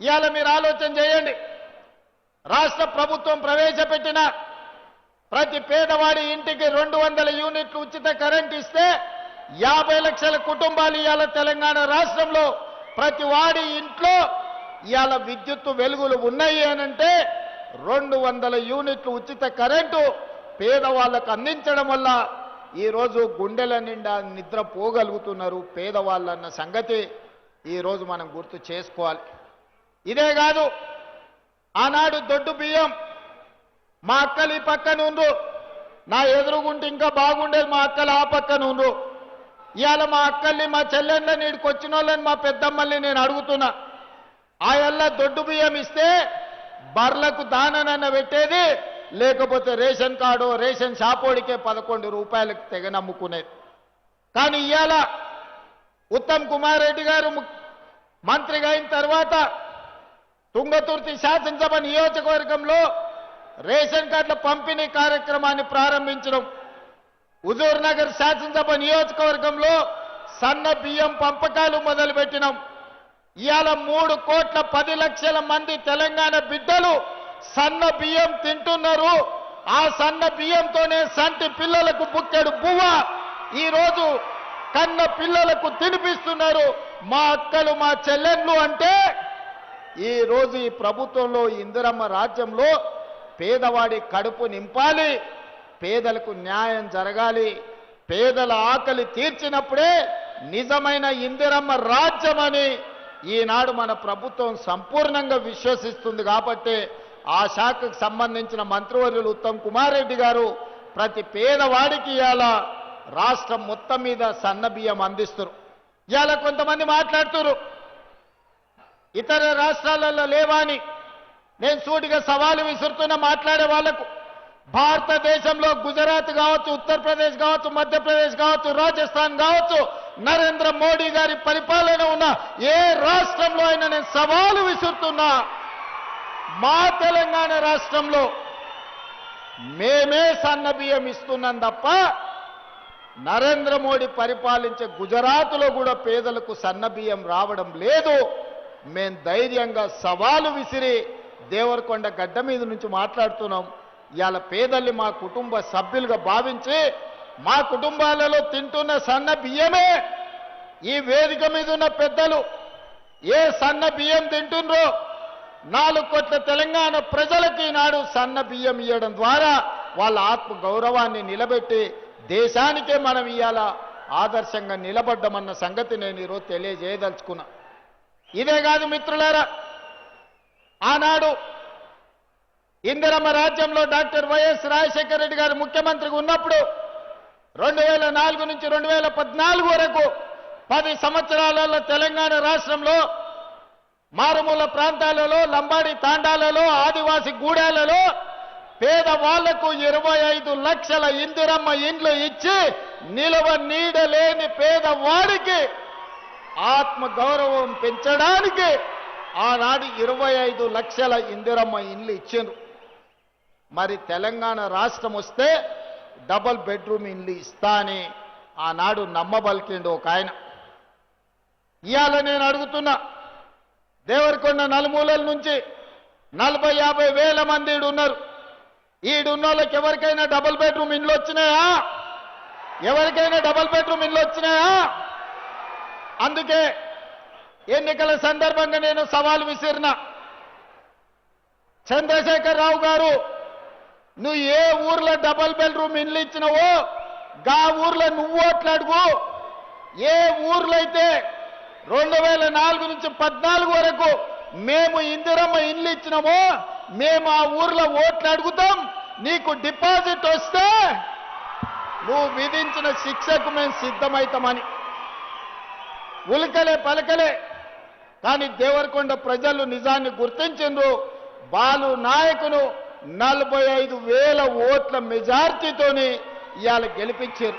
ఇవాళ మీరు ఆలోచన చేయండి. రాష్ట్ర ప్రభుత్వం ప్రవేశపెట్టిన ప్రతి పేదవాడి ఇంటికి రెండు వందల యూనిట్లు ఉచిత కరెంట్ ఇస్తే యాభై లక్షల కుటుంబాలు ఇవాళ తెలంగాణ రాష్ట్రంలో ప్రతి వాడి ఇంట్లో ఇవాళ విద్యుత్తు వెలుగులు ఉన్నాయి అనంటే రెండు వందల యూనిట్లు ఉచిత కరెంటు పేదవాళ్ళకు అందించడం వల్ల ఈరోజు గుండెల నిండా నిద్ర పోగలుగుతున్నారు పేదవాళ్ళన్న సంగతి ఈరోజు మనం గుర్తు చేసుకోవాలి. ఇదే కాదు. ఆనాడు దొడ్డు బియ్యం మా అక్కలు ఈ పక్కన ఉండ్రు నా ఎదురుగుంటే ఇంకా బాగుండేది మా అక్కలు ఆ పక్కన ఉండ్రు ఇవాళ మా అక్కల్ని మా చెల్లెళ్ళని ఇక్కడికి వచ్చిన వాళ్ళని మా పెద్దమ్మల్ని నేను అడుగుతున్నా. ఆ ఎల్ల దొడ్డు బియ్యం ఇస్తే బర్లకు దాననన్న పెట్టేది లేకపోతే రేషన్ కార్డు రేషన్ షాపోడికే పదకొండు రూపాయలకు తెగ నమ్ముకునేది. కానీ ఇవాళ ఉత్తమ్ కుమార్ రెడ్డి గారు మంత్రిగా అయిన తర్వాత తుంగతుర్తి శాసనసభ నియోజకవర్గంలో రేషన్ కార్డుల పంపిణీ కార్యక్రమాన్ని ప్రారంభించడం. హుజూర్ నగర్ శాసనసభ నియోజకవర్గంలో సన్న బియ్యం పంపకాలు మొదలుపెట్టినాం. ఇవాళ మూడు కోట్ల పది లక్షల మంది తెలంగాణ బిడ్డలు సన్న బియ్యం తింటున్నారు. ఆ సన్న బియ్యంతోనే సంటి పిల్లలకు బుక్కెడు బువ్వ. ఈ రోజు కన్న పిల్లలకు తినిపిస్తున్నారు. మా అక్కలు మా చెల్లెళ్ళు అంటే ఈ రోజు ఈ ప్రభుత్వంలో ఇందిరమ్మ రాజ్యంలో పేదవాడి కడుపు నింపాలి పేదలకు న్యాయం జరగాలి. పేదల ఆకలి తీర్చినప్పుడే నిజమైన ఇందిరమ్మ రాజ్యమని ఈనాడు మన ప్రభుత్వం సంపూర్ణంగా విశ్వసిస్తుంది కాబట్టి ఆ శాఖకు సంబంధించిన మంత్రివర్యులు ఉత్తమ్ కుమార్ రెడ్డి గారు ప్రతి పేదవాడికి ఇవాళ రాష్ట్రం మొత్తం మీద సన్న బియ్యం అందిస్తారు ఇవాళ కొంతమంది మాట్లాడుతున్నారు. ఇతర రాష్ట్రాలలో లేవా అని నేను సూటిగా సవాలు విసురుతున్న మాట్లాడే వాళ్ళకు భారతదేశంలో గుజరాత్ కావచ్చు ఉత్తరప్రదేశ్ కావచ్చు మధ్యప్రదేశ్ కావచ్చు రాజస్థాన్ కావచ్చు నరేంద్ర మోడీ గారి పరిపాలన ఉన్న ఏ రాష్ట్రంలో అయినా నేను సవాలు విసురుతున్నా. మా తెలంగాణ రాష్ట్రంలో మేమే సన్న బియ్యం ఇస్తున్నాం తప్ప నరేంద్ర మోడీ పరిపాలించే గుజరాత్లో కూడా పేదలకు సన్న బియ్యం రావడం లేదు. మేం ధైర్యంగా సవాలు విసిరి దేవరకొండ గడ్డ మీద నుంచి మాట్లాడుతున్నాం. ఇవాళ పేదల్ని మా కుటుంబ సభ్యులుగా భావించి మా కుటుంబాలలో తింటున్న సన్న బియ్యమే ఈ వేదిక మీద ఉన్న పెద్దలు ఏ సన్న బియ్యం తింటుండ్రో నాలుగు కోట్ల తెలంగాణ ప్రజలకు ఈనాడు సన్న బియ్యం ఇవ్వడం ద్వారా వాళ్ళ ఆత్మ గౌరవాన్ని నిలబెట్టి దేశానికే మనం ఇవాళ ఆదర్శంగా నిలబడ్డమన్న సంగతి నేను ఈరోజు తెలియజేయదలుచుకున్నా. ఇదే కాదు మిత్రులారా ఆనాడు ఇందిరమ్మ రాజ్యంలో డాక్టర్ వైఎస్ రాజశేఖర రెడ్డి గారు ముఖ్యమంత్రిగా ఉన్నప్పుడు రెండు వేల నాలుగు నుంచి రెండు వేల పద్నాలుగు వరకు పది సంవత్సరాలలో తెలంగాణ రాష్ట్రంలో మారుమూల ప్రాంతాలలో లంబాడి తాండాలలో ఆదివాసి గూడాలలో పేదవాళ్ళకు ఇరవై ఐదు లక్షల ఇందిరమ్మ ఇండ్లు ఇచ్చి నిలవ నీడలేని పేదవాడికి ఆత్మ గౌరవం పెంచడానికి ఆనాడు ఇరవై ఐదు లక్షల ఇందిరమ్మ ఇండ్లు ఇచ్చారు మరి తెలంగాణ రాష్ట్రం వస్తే డబల్ బెడ్రూమ్ ఇండ్లు ఇస్తా అని ఆనాడు నమ్మబలికిండు ఒక ఆయన. ఇవాళ నేను అడుగుతున్నా దేవరకొండ నలుమూలల నుంచి నలభై యాభై వేల మంది ఈడు ఉన్నారు. ఈడున్న వాళ్ళకి ఎవరికైనా డబుల్ బెడ్రూమ్ ఇండ్లు వచ్చినాయా? ఎవరికైనా డబుల్ బెడ్రూమ్ ఇండ్లు వచ్చినాయా? అందుకే ఎన్నికల సందర్భంగా నేను సవాల్ విసిరిన చంద్రశేఖర్ రావు గారు నువ్వు ఏ ఊర్లో డబల్ బెడ్రూమ్ ఇండ్లు ఇచ్చినవో గా ఊర్లో నువ్వు ఓట్లాడుగు ఏ ఊర్లో అయితే రెండు వేల నాలుగు నుంచి పద్నాలుగు వరకు మేము ఇందిరమ్మ ఇండ్లు ఇచ్చినామో మేము ఆ ఊర్లో ఓట్లు అడుగుతాం. నీకు డిపాజిట్ వస్తే నువ్వు విధించిన శిక్షకు మేము సిద్ధమవుతామని ఉలికలే పలకలే. కానీ దేవరకొండ ప్రజలు నిజాన్ని గుర్తించిండ్రు. బాలు నాయకును నలభై ఐదు వేల ఓట్ల మెజార్టీతోని ఇవాళ గెలిపించారు.